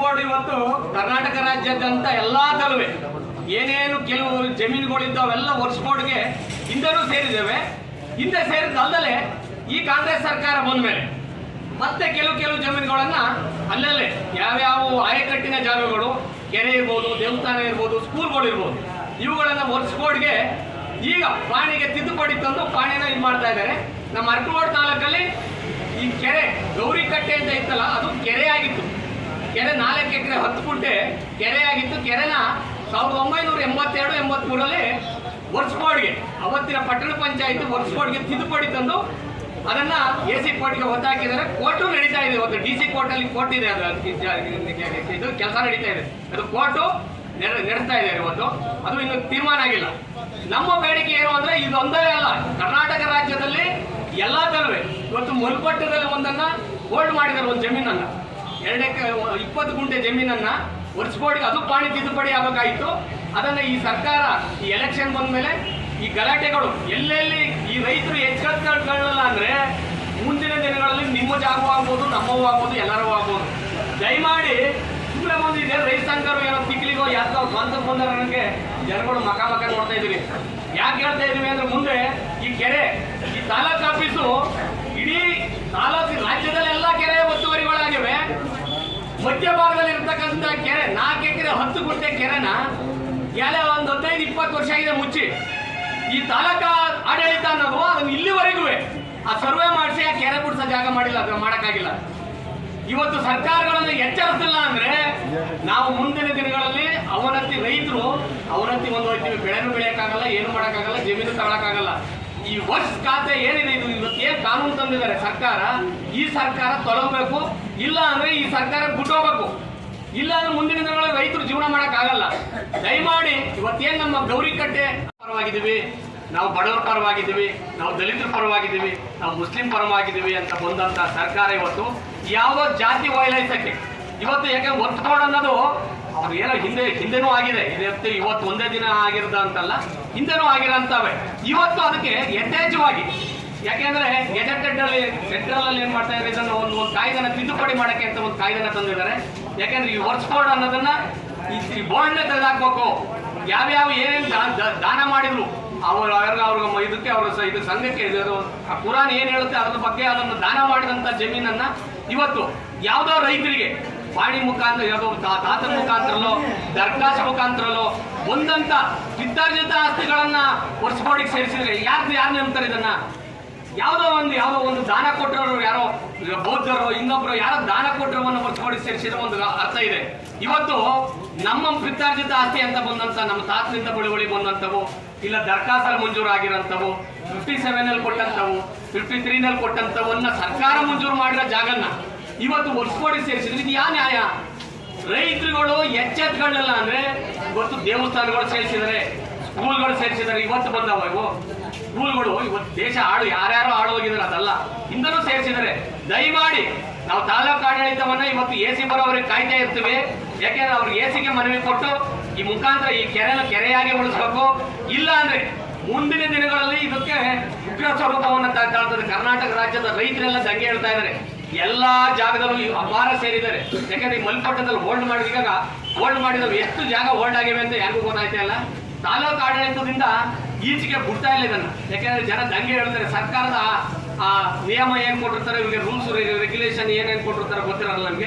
Board ಇವತ್ತು ಕರ್ನಾಟಕ ರಾಜ್ಯಾದ್ಯಂತ ಎಲ್ಲಾ ತಲುವೆ ಏನೇನು ಕೆಲವು ಜಮೀನುಗಳಿದ್ದಾವೆಲ್ಲ ವರ್ಷ ಬೋರ್ಡ್ಗೆ ಹಿಂದೆನೂ ಸೇರಿದ್ದೇವೆ. ಹಿಂದೆ ಅಲ್ದಲೆ ಈ ಕಾಂಗ್ರೆಸ್ ಸರ್ಕಾರ ಬಂದ ಮೇಲೆ ಮತ್ತೆ ಕೆಲವು ಕೆಲವು ಜಮೀನುಗಳನ್ನ ಅಲ್ಲಲ್ಲೇ ಯಾವ್ಯಾವ ಆಯಕಟ್ಟಿನ ಜಾಗಗಳು, ಕೆರೆ ಇರ್ಬೋದು, ದೇವಸ್ಥಾನ ಇರ್ಬೋದು ಸ್ಕೂಲ್ಗಳು ಇರ್ಬೋದು, ಇವುಗಳನ್ನ ಬೋರ್ಡ್ಗೆ ಈಗ ಪಾಣಿಗೆ ತಿದ್ದುಪಡಿ ತಂದು ಪಾಣಿನ ಇದು ಮಾಡ್ತಾ ಇದ್ದಾರೆ. ನಮ್ಮ ಅರ್ಕೋಡ್ ತಾಲೂಕಲ್ಲಿ ಈ ಕೆರೆ ಗೌರಿಕಟ್ಟೆ ಅಂತ ಇತ್ತಲ್ಲ, ಅದು ಕೆರೆ ಆಗಿತ್ತು ಎಕರೆ ಕೆರೆಯಾಗಿತ್ತು. ಕೆರೆನ ಸಾವಿರದ ಒಂಬೈನೂರ ಎಂಬತ್ತೆರಡು ಎಂಬತ್ಮೂರಲ್ಲಿ ವರ್ಸ್ಬೋರ್ಡ್ಗೆ ಅವತ್ತಿನ ಪಟ್ಟಣ ಪಂಚಾಯತ್ ವರ್ಸ್ಬೋರ್ಡ್ಗೆ ತಿದ್ದುಪಡಿ ತಂದು ಅದನ್ನ ಎ ಸಿ ಕೋರ್ಟ್ಗೆ ಒತ್ತಾಕಿದ್ದಾರೆ ಕೋರ್ಟು ನಡೀತಾ ಇದೆ ಇವತ್ತು. ಡಿ ಸಿ ಕೋರ್ಟ್ ಅಲ್ಲಿ ಕೋರ್ಟ್ ಇದೆ ಅದು. ಇದು ಕೆಲಸ ನಡೀತಾ ಇದೆ. ಅದು ಕೋರ್ಟು ನಡೆಸ್ತಾ ಇದೆ ಇವತ್ತು. ಅದು ಇನ್ನು ತೀರ್ಮಾನ ಆಗಿಲ್ಲ. ನಮ್ಮ ಬೇಡಿಕೆ ಏನು ಅಂದ್ರೆ ಇದೊಂದೇ ಅಲ್ಲ. ಕರ್ನಾಟಕ ರಾಜ್ಯದಲ್ಲಿ ಎಲ್ಲಾ ತರವೇ ಇವತ್ತು ಮುಲ್ಪಟ್ಟದಲ್ಲಿ ಒಂದನ್ನ ಹೋಲ್ಡ್ ಮಾಡಿದ್ದಾರೆ ಒಂದು ಜಮೀನನ್ನ. ಎರಡಕ್ಕೆ ಇಪ್ಪತ್ತು ಗುಂಟೆ ಜಮೀನನ್ನ ಒರೆಸ್ಬೋಡಿ ಅದು ಪಾಣಿ ತಿದ್ದುಪಡಿ ಆಗಬೇಕಾಯಿತು. ಅದನ್ನ ಈ ಸರ್ಕಾರ ಈ ಎಲೆಕ್ಷನ್ ಬಂದ ಮೇಲೆ ಈ ಗಲಾಟೆಗಳು ಎಲ್ಲೆಲ್ಲಿ ಈ ರೈತರು ಎಚ್ಚೆತ್ತುಕೊಳ್ಳಲ್ಲ ಅಂದ್ರೆ ಮುಂದಿನ ದಿನಗಳಲ್ಲಿ ನಿಮ್ಮ ಜಾಗವೂ ಆಗ್ಬೋದು, ನಮ್ಮವೂ ಆಗ್ಬೋದು ಎಲ್ಲರೂ ಆಗ್ಬೋದು. ದಯಮಾಡಿ ಸುಮ್ಮನೆ ಬಂದಿದೆ, ರೈತ ಸಂಘರು ಏನೋ ತಿಕ್ಲಿಗೋ ಯಾಕೋ ಸ್ವಂತ ಬಂದ ನನಗೆ ಜನಗಳು ಮಕ ಮಕ ನೋಡ್ತಾ ಇದೀವಿ ಯಾಕೆ ಹೇಳ್ತಾ ಇದೀವಿ ಅಂದ್ರೆ ಮುಂದೆ ಈ ಕೆರೆ ಈ ತಾಲೂಕು ಆಫೀಸು ಇಡೀ ತಾಲೂಕು ರಾಜ್ಯದಲ್ಲೆಲ್ಲ ಕೆರೆ ಒತ್ತುವರಿಗಳಾಗಿವೆ ಮಧ್ಯಭಾಗದಲ್ಲಿ ಇರ್ತಕ್ಕಂಥ ಕೆರೆ, ನಾಲ್ಕು ಎಕರೆ, ಹತ್ತು ಗುಂಟೆ ಕೆರೆನ ಎಲೆ ಒಂದು ಹದಿನೈದು, ಇಪ್ಪತ್ತು ವರ್ಷ ಆಗಿದೆ ಮುಚ್ಚಿ. ಈ ತಾಲೂಕಾ ಆಡಳಿತ ಅನ್ನೋದು ಅದನ್ನು ಇಲ್ಲಿವರೆಗೂ ಆ ಸರ್ವೆ ಮಾಡಿಸಿ ಆ ಕೆರೆ ಬಿಡಿಸೋ ಜಾಗ ಮಾಡಿಲ್ಲ ಅದನ್ನ ಮಾಡೋಕ್ಕಾಗಿಲ್ಲ. ಇವತ್ತು ಸರ್ಕಾರಗಳನ್ನು ಎಚ್ಚರಿಸಿಲ್ಲ ಅಂದ್ರೆ ನಾವು ಮುಂದಿನ ದಿನಗಳಲ್ಲಿ ಅವನತಿ ರೈತರು ಅವನತ್ತಿ ಒಂದು ಹೋಗ್ತೀವಿ ಬೆಳೆನೂ ಬೆಳೆಯಕ್ಕಾಗಲ್ಲ, ಏನು ಮಾಡೋಕ್ಕಾಗಲ್ಲ, ಜಮೀನು ತಗೊಳಕ್ಕಾಗಲ್ಲ. ಈ ವರ್ಷ ಖಾತೆ ಏನಿದೆ ಇದು? ಕಾನೂನು ತಂದಿದ್ದಾರೆ ಸರ್ಕಾರ, ಈ ಸರ್ಕಾರ ತೊಲಗಬೇಕು, ಇಲ್ಲ ಅಂದ್ರೆ ಈ ಸರ್ಕಾರ ಬಿಟ್ಟೋಗ್ಬೇಕು. ಇಲ್ಲ ಅಂದ್ರೆ ಮುಂದಿನ ದಿನಗಳಲ್ಲಿ ರೈತರು ಜೀವನ ಮಾಡಕ್ಕಾಗಲ್ಲ. ದಯಮಾಡಿ, ಇವತ್ತೇನ್ ನಮ್ಮ ಗೌರಿ ಕಟ್ಟೆ ಪರವಾಗಿದ್ದೀವಿ, ನಾವು ಬಡವರ ಪರವಾಗಿದ್ದೀವಿ, ನಾವು ದಲಿತರ ಪರವಾಗಿದ್ದೀವಿ, ನಾವು ಮುಸ್ಲಿಂ ಪರವಾಗಿದ್ದೀವಿ ಅಂತ ಬಂದಂತ ಸರ್ಕಾರ ಇವತ್ತು, ಯಾವ ಜಾತಿ ವಯಲೈಸಕ್ಕೆ ಇವತ್ತು ಯಾಕೆ ಒತ್ತು ಅನ್ನೋದು ಅವ್ರು ಏನೋ ಹಿಂದೆ, ಹಿಂದೆನೂ ಆಗಿದೆ. ಇವತ್ತು ಇವತ್ತು ಒಂದೇ ದಿನ ಆಗಿರದ ಅಂತಲ್ಲ, ಹಿಂದೆನೂ ಆಗಿರಂತವೆ ಇವತ್ತು ಅದಕ್ಕೆ ಯಥೇಚ್ಛವಾಗಿ ಯಾಕೆಂದ್ರೆ ಗೆಜೆಟೆಡ್ ಅಲ್ಲಿ ಸೆಂಟ್ರಲ್ ಅಲ್ಲಿ ಏನ್ ಮಾಡ್ತಾ ಇದ್ದಾರೆ? ಇದನ್ನು ಒಂದು ಒಂದು ಕಾಯ್ದೆನ ತಿದ್ದುಪಡಿ ಮಾಡಕ್ಕೆ ಅಂತ ಒಂದು ಕಾಯ್ದೆನ ತಂದಿದ್ದಾರೆ. ಯಾಕೆಂದ್ರೆ ಈ ವರ್ಸ್ ಕೋಡ್ ಅನ್ನೋದನ್ನ ಈ ಬೋರ್ಡ್ನ ತೆಗೆದಾಕ್ಬೇಕು. ಯಾವ್ಯಾವ ಏನೇನು ದಾನ ಮಾಡಿದ್ರು? ಅವರು ಅವ್ರ ಇದಕ್ಕೆ ಅವ್ರ ಇದು ಸಂಘಕ್ಕೆ ಆ ಕುರಾನ್ ಏನು ಹೇಳುತ್ತೆ? ಅದ್ರ ಬಗ್ಗೆ ಅದನ್ನು ದಾನ ಮಾಡಿದಂತ ಜಮೀನನ್ನ ಇವತ್ತು ಯಾವುದೋ ರೈತರಿಗೆ ಪಾಣಿ ಮುಖಾಂತರ ಯಾವುದೋ ತಾತನ ಮುಖಾಂತರಲ್ಲೋ ದರ್ಖಾಸ್ ಮುಖಾಂತರಲ್ಲೋ ಒಂದಂತ ಪಿತ್ತಾರ್ಜಿತ ಆಸ್ತಿಗಳನ್ನ ವರ್ಷಬೋಡಿಗೆ ಸೇರಿಸಿದ್ರೆ ಯಾರು ಯಾರು ನಂಬ್ತಾರೆ ಇದನ್ನ? ಯಾವುದೋ ಒಂದು ಯಾವುದೋ ಒಂದು ದಾನ ಕೊಟ್ಟರು ಯಾರೋ, ಬೌದ್ಧರು, ಇನ್ನೊಬ್ರು ಯಾರೋ ದಾನ ಕೊಟ್ಟರವನ್ನು ಹೊರತುಪಡಿ ಸೇರಿಸಿದ ಒಂದು ಅರ್ಥ ಇದೆ. ಇವತ್ತು ನಮ್ಮ ಪಿತಾರ್ಜಿತ ಆಸ್ತಿ ಅಂತ ಬಂದಂತ ನಮ್ಮ ತಾತನಿಂದ ಬಳುವಳಿ ಬಂದಂಥವು, ಇಲ್ಲ ದರ್ಖಾಸ್ತಲ್ಲಿ ಮಂಜೂರು ಆಗಿರೋಂಥವು ಫಿಫ್ಟಿ ಸೆವೆನಲ್ಲಿ ಕೊಟ್ಟಂಥವು ಫಿಫ್ಟಿ ತ್ರೀನಲ್ಲಿ ನಲ್ಲಿ ಕೊಟ್ಟಂತವನ್ನ ಸರ್ಕಾರ ಮಂಜೂರು ಮಾಡಿರೋ ಜಾಗನ್ನ ಇವತ್ತು ವರ್ಷಬೋಡಿ ಸೇರಿಸಿದ್ರೆ. ಇದು ಯಾ ನ್ಯಾಯ? ರೈತರುಗಳು ಎಚ್ಚೆತ್ಕೊಳ್ಳಲ್ಲ ಅಂದ್ರೆ ಇವತ್ತು ದೇವಸ್ಥಾನಗಳು ಸೇರಿಸಿದರೆ ಸ್ಕೂಲ್ಗಳು ಸೇರಿಸಿದ್ದಾರೆ, ಇವತ್ತು ಬಂದವ ಸ್ಕೂಲ್ಗಳು ಇವತ್ತು ದೇಶ ಆಳು ಯಾರ್ಯಾರು ಆಳು ಹೋಗಿದ್ದಾರೆ ಅದಲ್ಲ. ಹಿಂದನೂ ಸೇರಿಸಿದರೆ ದಯಮಾಡಿ ನಾವು ತಾಲೂಕು ಆಡಳಿತವನ್ನ ಇವತ್ತು ಎ ಸಿ ಬರೋವರೆಗೆ ಕಾಯ್ತಾ ಇರ್ತೀವಿ. ಯಾಕೆಂದ್ರೆ ಅವ್ರಿಗೆ ಎ ಸಿಗೆ ಮನವಿ ಕೊಟ್ಟು ಈ ಮುಖಾಂತರ ಈ ಕೆರೆನ ಕೆರೆಯಾಗಿ ಉಳಿಸ್ಬೇಕು. ಇಲ್ಲ ಅಂದ್ರೆ ಮುಂದಿನ ದಿನಗಳಲ್ಲಿ ಇದಕ್ಕೆ ಉಗ್ರ ಸ್ವರೂಪವನ್ನು ತಾಳ್ತದೆ. ಕರ್ನಾಟಕ ರಾಜ್ಯದ ರೈತರೆಲ್ಲ ದಂಗೆ ಹೇಳ್ತಾ ಇದ್ದಾರೆ. ಎಲ್ಲಾ ಜಾಗದಲ್ಲೂ ಅಪಾರ ಸೇರಿದ್ದಾರೆ. ಯಾಕಂದ್ರೆ ಈ ಮಲ್ಪಟ್ಟದಲ್ಲಿ ಹೋಲ್ಡ್ ಮಾಡಿದಾಗ ಹೋಲ್ಡ್ ಮಾಡಿದವು ಎಷ್ಟು ಜಾಗ ಹೋಲ್ಡ್ ಆಗಿವೆ ಅಂತ ಯಾರಿಗೂ ಗೊತ್ತಾಯ್ತಾ ಇಲ್ಲ. ತಾಲೂಕು ಆಡಳಿತದಿಂದ ಈಚೆಗೆ ಬಿಡ್ತಾ ಇಲ್ಲ ಇದನ್ನು. ಯಾಕಂದ್ರೆ ಜನ ದಂಗೆ ಹೇಳ್ತಾರೆ, ಸರ್ಕಾರದ ಆ- ನಿಯಮ ಏನು ಕೊಟ್ಟಿರ್ತಾರೆ ಇವಾಗ ರೂಲ್ಸ್ ರೆಗ್ಯುಲೇಷನ್ ಏನೇನು ಕೊಟ್ಟಿರ್ತಾರೆ ಗೊತ್ತಿರಲ್ಲ ನಮ್ಗೆ.